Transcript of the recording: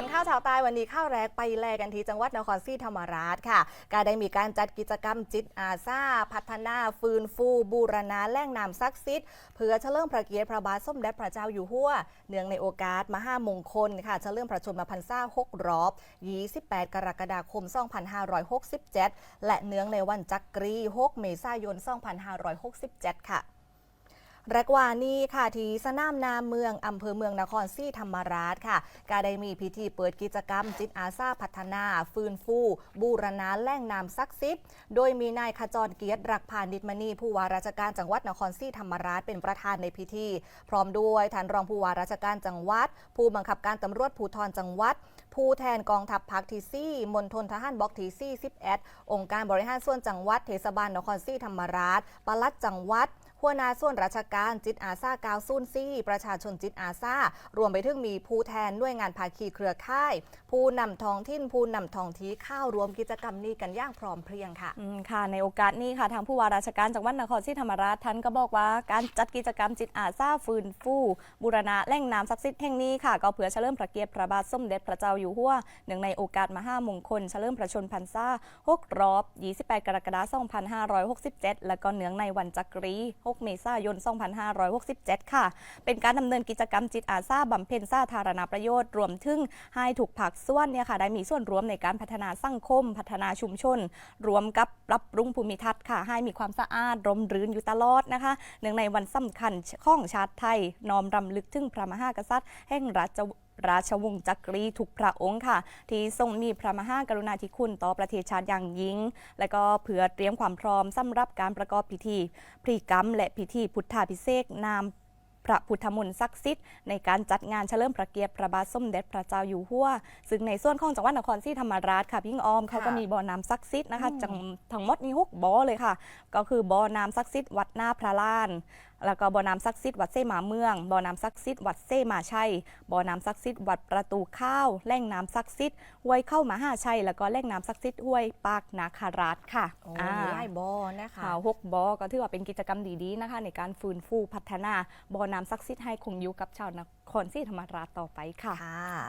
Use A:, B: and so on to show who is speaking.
A: ทันข้าวชาวใต้วันนี้ข้าวแรกไปแลกันที่จังหวัดนครศรีธรรมราชค่ะก็ได้มีการจัดกิจกรรมจิตอาสาพัฒนาฟื้นฟูบูรณาแหล่งน้ำศักดิ์สิทธิ์เพื่อเฉลิมพระเกียรติพระบาทสมเด็จพระเจ้าอยู่หัวเนื่องในโอกาสมหามงคลค่ะเฉลิมพระชนมพรรษา6รอบ 28 กรกฎาคม 2567 และเนื่องในวันจักรี 6 เมษายน 2567 ค่ะ รักวานี้ค่ะที่สนามนาเมืองอำเภอเมืองนครศรีธรรมราชค่ะก็ได้มีพิธีเปิดกิจกรรม จิตอาสาพัฒนา ฟื้นฟู บูรณาแหล่งน้ำศักดิ์สิทธิ์โดยมีนายขจรเกียรติรักพานิชมณีผู้ว่าราชการจังหวัดนครศรีธรรมราชเป็นประธานในพิธี พร้อมด้วยท่านรองผู้ว่าราชการจังหวัด ผู้บังคับการตำรวจภูธรจังหวัด ผู้แทนกองทัพภาคที่ซี่มณฑลทหารบกที่ซี่11องค์การบริหารส่วนจังหวัดเทศบาลนครศรีธรรมราชปลัดจังหวัด หัวหน้าส่วนราชการจิตอาซากาวซุนซี่ ประชาชนจิตอาซารวมไปถึงมีผู้แทนหน่วยงานภาคีเครือข่าย ผู้นำท้องถิ่นผู้นำท้องที่เข้ารวมกิจกรรมนี้กันอย่างพร้อมเพรียงค่ะ
B: ค่ะในโอกาสนี้ค่ะทางผู้ว่าราชการจังหวัดนครศรีธรรมราชท่านก็บอกว่าการจัดกิจกรรมจิตอาสาฟื้นฟูบูรณะแหล่งน้ำศักดิ์สิทธิ์แห่งนี้ค่ะ ก็เพื่อเฉลิมพระเกียรติพระบาทสมเด็จพระเจ้าอยู่หัวเนื่งในโอกาสมหามงคลเฉลิมพระชนพรรษา6รอบ 28 กรกฎาคม 2567 และก็เนื่องในวันจักรี6เมษายน 2567 ค่ะ เป็นการดำเนินกิจกรรมจิตอาสาบำเพ็ญสาธารณประโยชน์ รวมถึงให้ถูกผักส่วนเนี่ยค่ะได้มีส่วนร่วมในการพัฒนาสังคม พัฒนาชุมชน รวมกับปรับปรุงภูมิทัศน์ค่ะ ให้มีความสะอาดร่มรื่นอยู่ตลอดนะคะเนื่องในวันสำคัญของชาติไทยน้อมรำลึกถึงพระมหากษัตริย์แห่งราช ราชวงศ์จักรีทุกพระองค์ค่ะ ที่ทรงมีพระมหากรุณาธิคุณต่อประเทศชาติอย่างยิ่ง และก็เพื่อเตรียมความพร้อมสำหรับการประกอบพิธีพรีกรรม และพิธีพุทธาพิเศษกนามพระพุทธมนต์ศักดิ์สิทธิ์ในการจัดงานเฉลิมพระเกียรติพระบาทสมเด็จพระเจ้าอยู่หัว ซึ่งในส่วนของจังหวัดนครศรีธรรมราชค่ะพี่ออมเขาก็มีบ่อน้ำศักดิ์สิทธิ์นะคะจังทั้งหมดมีหกบ่อเลยค่ะ ก็คือบ่อน้ำศักดิ์สิทธิ์วัดหน้าพระลาน แล้วก็บ่อน้ำศักดิ์สิทธิ์วัดเสมาเมืองบ่อน้ำศักดิ์สิทธิ์วัดเสมาชัยบ่อน้ำศักดิ์สิทธิ์วัดประตูข้าวแหล่งน้ำศักดิ์สิทธิ์ห้วยเข้ามหาชัยแล้วก็แหล่งน้ำศักดิ์สิทธิ์ห้วยปากนาคาราชค่ะ
A: โอ้
B: อ่า
A: มีไล่บอนะคะ
B: ข่าวหกบอก็ถือว่าเป็นกิจกรรมดีๆนะคะ ในการฟื้นฟูพัฒนาบ่อน้ำศักดิ์สิทธิ์ให้คงอยู่กับชาวนครศรีธรรมราชต่อไปค่ะ
A: ค่ะ